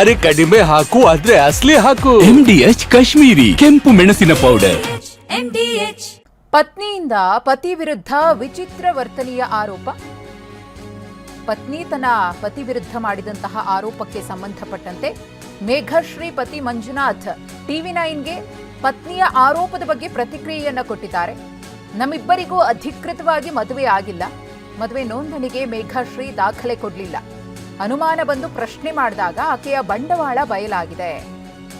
ಅರೆ ಕಡಿಮೆ ಹಾಕು ಆದ್ರೆ ಅಸ್ಲಿ ಹಾಕು. ಎಂಡಿಎಚ್ ಕಾಶ್ಮೀರಿ ಕೆಂಪು ಮೆಣಸಿನ ಪೌಡರ್ ಪತ್ನಿಯಿಂದ ಪತಿ ವಿರುದ್ಧ ವಿಚಿತ್ರ ವರ್ತನೆಯ ಆರೋಪ. ಪತ್ನಿ ತನ್ನ ಪತಿ ವಿರುದ್ಧ ಮಾಡಿದಂತಹ ಆರೋಪಕ್ಕೆ ಸಂಬಂಧಪಟ್ಟಂತೆ ಮೇಘಶ್ರೀ ಪತಿ ಮಂಜುನಾಥ್ ಟಿವಿ ನೈನ್ಗೆ ಪತ್ನಿಯ ಆರೋಪದ ಬಗ್ಗೆ ಪ್ರತಿಕ್ರಿಯೆಯನ್ನ ಕೊಟ್ಟಿದ್ದಾರೆ. ನಮ್ಮಿಬ್ಬರಿಗೂ ಅಧಿಕೃತವಾಗಿ ಮದುವೆ ಆಗಿಲ್ಲ ಮದುವೆ ನೋಂದಣಿಗೆ ಮೇಘಶ್ರೀ ದಾಖಲೆ ಕೊಡಲಿಲ್ಲ. ಅನುಮಾನ ಬಂದು ಪ್ರಶ್ನೆ ಮಾಡಿದಾಗ ಆಕೆಯ ಬಂಡವಾಳ ಬಯಲಾಗಿದೆ.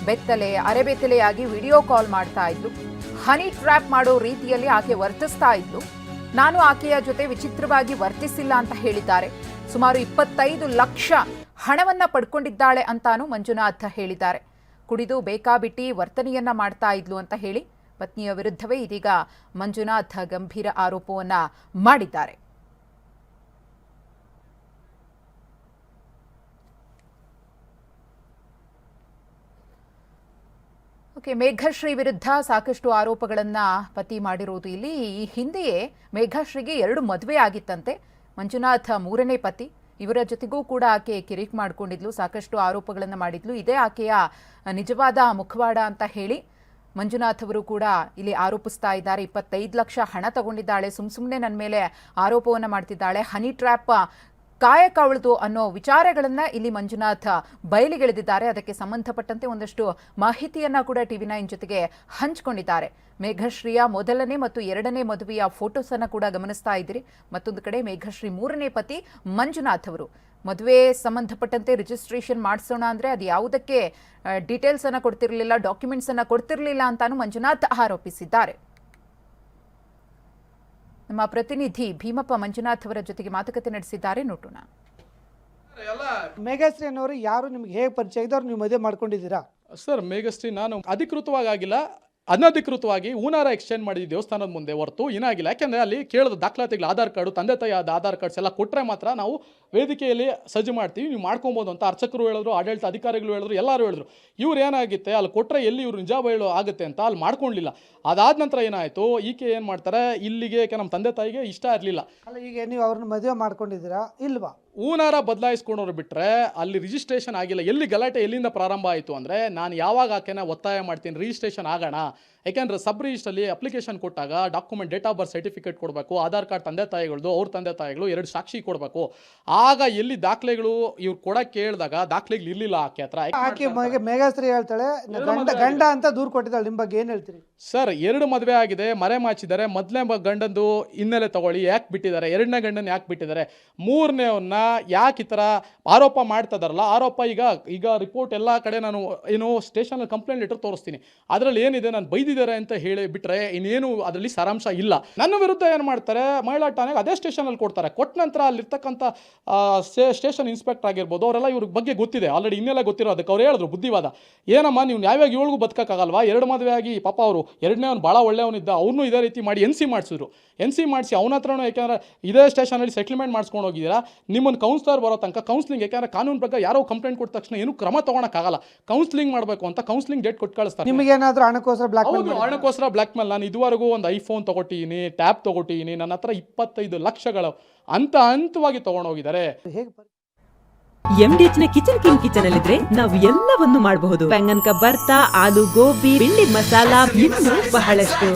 ಬೆತ್ತಲೆ, ಅರೆಬೆತ್ತಲೆಯಾಗಿ ವಿಡಿಯೋ ಕಾಲ್ ಮಾಡ್ತಾ ಇದ್ಲು. ಹನಿ ಟ್ರ್ಯಾಪ್ ಮಾಡೋ ರೀತಿಯಲ್ಲಿ ಆಕೆ ವರ್ತಿಸ್ತಾ ಇದ್ಲು. ನಾನು ಆಕೆಯ ಜೊತೆ ವಿಚಿತ್ರವಾಗಿ ವರ್ತಿಸಿಲ್ಲ ಅಂತ ಹೇಳಿದ್ದಾರೆ. ಸುಮಾರು ಇಪ್ಪತ್ತೈದು ಲಕ್ಷ ಹಣವನ್ನ ಪಡ್ಕೊಂಡಿದ್ದಾಳೆ ಅಂತಾನು ಮಂಜುನಾಥ್ ಹೇಳಿದ್ದಾರೆ. ಕುಡಿದು ಬೇಕಾಬಿಟ್ಟಿ ವರ್ತನೆಯನ್ನ ಮಾಡ್ತಾ ಇದ್ಲು ಅಂತ ಹೇಳಿ ಪತ್ನಿಯ ವಿರುದ್ಧವೇ ಇದೀಗ ಮಂಜುನಾಥ್ ಗಂಭೀರ ಆರೋಪವನ್ನ ಮಾಡಿದ್ದಾರೆ. ಓಕೆ ಮೇಘಶ್ರೀ ವಿರುದ್ಧ ಸಾಕಷ್ಟು ಆರೋಪಗಳನ್ನ ಪತಿ ಮಾಡಿರುವುದು ಇಲ್ಲಿ. ಈ ಹಿಂದೆಯೇ ಮೇಘಶ್ರೀಗೆ ಎರಡು ಮದುವೆ ಆಗಿತ್ತಂತೆ. ಮಂಜುನಾಥ ಮೂರನೇ ಪತಿ. ಇವರ ಜೊತೆಗೂ ಕೂಡ ಆಕೆ ಕಿರಿಕ್ ಮಾಡ್ಕೊಂಡಿದ್ಲು, ಸಾಕಷ್ಟು ಆರೋಪಗಳನ್ನು ಮಾಡಿದ್ಲು. ಇದೇ ಆಕೆಯ ನಿಜವಾದ ಮುಖವಾಡ ಅಂತ ಹೇಳಿ ಮಂಜುನಾಥ್ ಅವರು ಕೂಡ ಇಲ್ಲಿ ಆರೋಪಿಸ್ತಾ ಇದ್ದಾರೆ. ಇಪ್ಪತ್ತೈದು ಲಕ್ಷ ಹಣ ತಗೊಂಡಿದ್ದಾಳೆ. ಸುಮ್ ಸುಮ್ಮನೆ ನನ್ನ ಮೇಲೆ ಆರೋಪವನ್ನು ಮಾಡ್ತಿದ್ದಾಳೆ. ಹನಿ ಟ್ರ್ಯಾಪ್ ಕಾಯಕ ಅವಳದು ಅನ್ನೋ ವಿಚಾರಗಳನ್ನ ಇಲ್ಲಿ ಮಂಜುನಾಥ್ ಬಯಲಿಗೆಳೆದಿದ್ದಾರೆ. ಅದಕ್ಕೆ ಸಂಬಂಧಪಟ್ಟಂತೆ ಒಂದಷ್ಟು ಮಾಹಿತಿಯನ್ನ ಕೂಡ ಟಿವಿ ನೈನ್ ಜೊತೆಗೆ ಹಂಚಿಕೊಂಡಿದ್ದಾರೆ. ಮೇಘಶ್ರೀಯ ಮೊದಲನೇ ಮತ್ತು ಎರಡನೇ ಮದುವೆಯ ಫೋಟೋಸ್ ಅನ್ನ ಕೂಡ ಗಮನಿಸ್ತಾ ಇದ್ದೀರಿ. ಮತ್ತೊಂದು ಕಡೆ ಮೇಘಶ್ರೀ ಮೂರನೇ ಪತಿ ಮಂಜುನಾಥ್ ಅವರು. ಮದುವೆ ಸಂಬಂಧಪಟ್ಟಂತೆ ರಿಜಿಸ್ಟ್ರೇಷನ್ ಮಾಡಿಸೋಣ ಅಂದ್ರೆ ಅದು ಯಾವುದಕ್ಕೆ ಡೀಟೇಲ್ಸ್ ಕೊಡ್ತಿರಲಿಲ್ಲ ಡಾಕ್ಯುಮೆಂಟ್ಸನ್ನು ಕೊಡ್ತಿರ್ಲಿಲ್ಲ ಅಂತಾನು ಮಂಜುನಾಥ್ ಆರೋಪಿಸಿದ್ದಾರೆ. ನಮ್ಮ ಪ್ರತಿನಿಧಿ ಭೀಮಪ್ಪ ಮಂಜುನಾಥ್ ಅವರ ಜೊತೆಗೆ ಮಾತುಕತೆ ನಡೆಸಿದ್ದಾರೆ. ನೋಡೋಣ. ಮೇಘಶ್ರೀ ಅನ್ನೋರು ಯಾರು ನಿಮ್ಗೆ ಹೇಗೆ ಪರಿಚಯ ಇದ್ದವ್ರು ನೀವು ಮದುವೆ ಮಾಡ್ಕೊಂಡಿದ್ದೀರಾ? ಸರ್ ಮೇಘಶ್ರೀ ನಾನು ಅಧಿಕೃತವಾಗಿ ಆಗಿಲ್ಲ. ಅನಧಿಕೃತವಾಗಿ ಊನಾರ ಎಕ್ಸ್ಚೇಂಜ್ ಮಾಡಿದ ದೇವಸ್ಥಾನದ ಮುಂದೆ ಹೊರತು ಏನಾಗಿಲ್ಲ ಯಾಕೆಂದರೆ ಅಲ್ಲಿ ಕೇಳಿದ ದಾಖಲಾತಿಗಳು ಆಧಾರ್ ಕಾರ್ಡು, ತಂದೆ ತಾಯಿಯಾದ ಆಧಾರ್ ಕಾರ್ಡ್ಸ್ ಎಲ್ಲ ಕೊಟ್ಟರೆ ಮಾತ್ರ ನಾವು ವೇದಿಕೆಯಲ್ಲಿ ಸಜ್ಜು ಮಾಡ್ತೀವಿ. ನೀವು ಮಾಡ್ಕೊಬೋದು ಅಂತ ಅರ್ಚಕರು ಹೇಳಿದ್ರು, ಆಡಳಿತ ಅಧಿಕಾರಿಗಳು ಹೇಳಿದ್ರು, ಎಲ್ಲರೂ ಹೇಳಿದ್ರು. ಇವ್ರು ಏನಾಗುತ್ತೆ? ಅಲ್ಲಿ ಕೊಟ್ಟರೆ ಎಲ್ಲಿ ಇವರು ನಿಜ ಬಯಲು ಆಗುತ್ತೆ ಅಂತ ಅಲ್ಲಿ ಮಾಡ್ಕೊಳ್ಳಿಲ್ಲ ಅದಾದ ನಂತರ ಏನಾಯಿತು? ಈಕೆ ಏನು ಮಾಡ್ತಾರೆ? ಇಲ್ಲಿಗೆ ನಮ್ಮ ತಂದೆ ತಾಯಿಗೆ ಇಷ್ಟ ಇರಲಿಲ್ಲ. ಅಲ್ಲ, ಈಗ ನೀವು ಅವ್ರನ್ನ ಮದುವೆ ಮಾಡ್ಕೊಂಡಿದ್ದೀರಾ? ಇಲ್ವಾ? ಹೂನಾರ ಬದಲಾಯಿಸ್ಕೊಂಡವ್ರು ಬಿಟ್ಟರೆ ಅಲ್ಲಿ ರಿಜಿಸ್ಟ್ರೇಷನ್ ಆಗಿಲ್ಲ. ಎಲ್ಲಿ ಗಲಾಟೆ ಎಲ್ಲಿಂದ ಪ್ರಾರಂಭ ಆಯಿತು ಅಂದರೆ ನಾನು ಯಾವಾಗ ಆಕೆನ ಒತ್ತಾಯ ಮಾಡ್ತೀನಿ ರಿಜಿಸ್ಟ್ರೇಷನ್ ಆಗೋಣ. ಯಾಕೆಂದರೆ ಸಬ್ ರಿಜಿಸ್ಟ್ರಲ್ಲಿ ಅಪ್ಲಿಕೇಶನ್ ಕೊಟ್ಟಾಗ document date of birth certificate ಕೊಡಬೇಕು ಆಧಾರ್ ಕಾರ್ಡ್ ತಂದೆ ತಾಯಿಗಳದ್ದು ಅವ್ರ ತಂದೆ ತಾಯಿಗಳು ಎರಡು ಸಾಕ್ಷಿ ಕೊಡಬೇಕು. ಆಗ ಎಲ್ಲಿ ದಾಖಲೆಗಳು ಇವ್ರು ಕೊಡಕ್ಕೆ ಕೇಳಿದಾಗ ದಾಖಲೆಗಳು ಇರಲಿಲ್ಲ ಆಕೆ ಹತ್ರ. ಮೇಘಾಸ್ತ್ರಿ ಆಕೆ ಹೇಳ್ತಾಳೆ ಗಂಡ ಅಂತ ದೂರು ಕೊಟ್ಟಿದ್ದಾಳೆ ನಿಮ್ಮ ಬಗ್ಗೆ ಏನು ಹೇಳ್ತೀರಿ? ಸರ್ ಎರಡು ಮದುವೆ ಆಗಿದೆ ಮರೆ ಮಾಚಿದ್ದಾರೆ ಮೊದಲನೇ ಗಂಡಂದು ಹಿನ್ನೆಲೆ ತಗೊಳ್ಳಿ ಯಾಕೆ ಬಿಟ್ಟಿದ್ದಾರೆ ಎರಡನೇ ಗಂಡನ ಯಾಕೆ ಬಿಟ್ಟಿದ್ದಾರೆ ಮೂರನೇವನ್ನ ಯಾಕೆ ಈ ಥರ ಆರೋಪ ಮಾಡ್ತಾ ಇದ್ದಾರಲ್ಲ ಆರೋಪ ಈಗ ಈಗ ರಿಪೋರ್ಟ್ ಎಲ್ಲ ಕಡೆ ನಾನು ಏನು ಸ್ಟೇಷನಲ್ಲಿ ಕಂಪ್ಲೇಂಟ್ ಲೆಟರ್ ತೋರಿಸ್ತೀನಿ. ಅದರಲ್ಲಿ ಏನಿದೆ? ನಾನು ಬೈದಿದ್ದಾರೆ ಅಂತ ಹೇಳಿ ಬಿಟ್ಟರೆ ಇನ್ನೇನು ಅದರಲ್ಲಿ ಸಾರಾಂಶ ಇಲ್ಲ. ನನ್ನ ವಿರುದ್ಧ ಏನು ಮಾಡ್ತಾರೆ? ಮಹಿಳಾ ಠಾಣೆಗೆ ಅದೇ ಸ್ಟೇಷನಲ್ಲಿ ಕೊಡ್ತಾರೆ. ಕೊಟ್ಟ ನಂತರ ಅಲ್ಲಿರ್ತಕ್ಕಂಥ ಸ್ಟೇಷನ್ ಇನ್ಸ್ಪೆಕ್ಟರ್ ಆಗಿರ್ಬೋದು, ಅವರೆಲ್ಲ ಇವ್ರ ಬಗ್ಗೆ ಗೊತ್ತಿದೆ. ಆಲ್ರೆಡಿ ಇನ್ನೆಲ್ಲ ಗೊತ್ತಿರೋ ಅದಕ್ಕೆ ಅವ್ರು ಹೇಳಿದ್ರು ಬುದ್ಧಿವಾದ. ಏನಮ್ಮ, ನೀವು ಯಾವಾಗ ಏಳ್ಗೂ ಬದುಕಕ್ಕಾಗಲ್ವಾ? ಎರಡು ಮದುವೆ ಆಗಿ ಪಾಪ ಅವರು, ಎರಡನೇ ಅವ್ನು ಭಾಳ ಒಳ್ಳೆಯವನಿದ್ದ ಅವನು ಇದೇ ರೀತಿ ಮಾಡಿ ಎನ್ ಸಿ ಮಾಡಿಸಿದ್ರು. ಎನ್ ಸಿ ಮಾಡಿಸಿ ಅವನ ಹತ್ರನೂ ಯಾಕೆಂದ್ರೆ ಇದೇ ಸ್ಟೇಷನಲ್ಲಿ ಸೆಟ್ಲ್ಮೆಂಟ್ ಮಾಡಿಸ್ಕೊಂಡು ಹೋಗಿದ್ದೀರಾ? ನಿಮ್ಮನ್ನು ಕೌನ್ಸಿಲರ್ ಬರೋ ತನಕ ಕೌನ್ಸಿಲಿಂಗ್ ಯಾಕಂದ್ರೆ ಕಾನೂನು ಪ್ರಕಾರ ಯಾರೋ ಕಂಪ್ಲೇಂಟ್ ಕೊಟ್ಟ ತಕ್ಷಣ ಏನು ಕ್ರಮ ತಗೊಳಕ್ಕಾಗಲ್ಲ. ಕೌನ್ಸಿಲಿಂಗ್ ಮಾಡಬೇಕು ಅಂತ ಕೌನ್ಸಿಲಿಂಗ್ ಡೇಟ್ ಕೊಟ್ಟು ಕಳಿಸ್ತಾರೆ ನಿಮಗೇನಾದ್ರೂ ಹಣಕ್ಕೋಸ್ಕರ ಬ್ಲಾಕ್ ಹೌದು ಹಣಕ್ಕೋಸ್ಕರ ಬ್ಲಾಕ್ ಮೇಲ್ ನಾನು ಇದುವರೆಗೂ ಒಂದು ಐಫೋನ್ ತಗೊಟ್ಟಿದ್ದೀನಿ ಟ್ಯಾಬ್ ತೊಗೊಟ್ಟಿದ್ದೀನಿ ನನ್ನ ಹತ್ರ ಇಪ್ಪತ್ತೈದು ಲಕ್ಷಗಳು. ಅಂತ ಹಂತವಾಗಿ ತಗೊಂಡೋಗಿದ್ದಾರೆ. ಹೇಗೆ ಪರಿ- ಎಂಡಿಎಚ್ನ ಕಿಚನ್ ಕಿಂಗ್ ಕಿಚನ್ ಅಲ್ಲಿದ್ರೆ ನಾವು ಎಲ್ಲವನ್ನು ಮಾಡಬಹುದು. ಬೆಂಗನ್ ಬರ್ತಾ ಆಲೂ ಗೋಬಿ ಬಿಳಿ ಮಸಾಲಾ ಇನ್ನು ಬಹಳಷ್ಟು.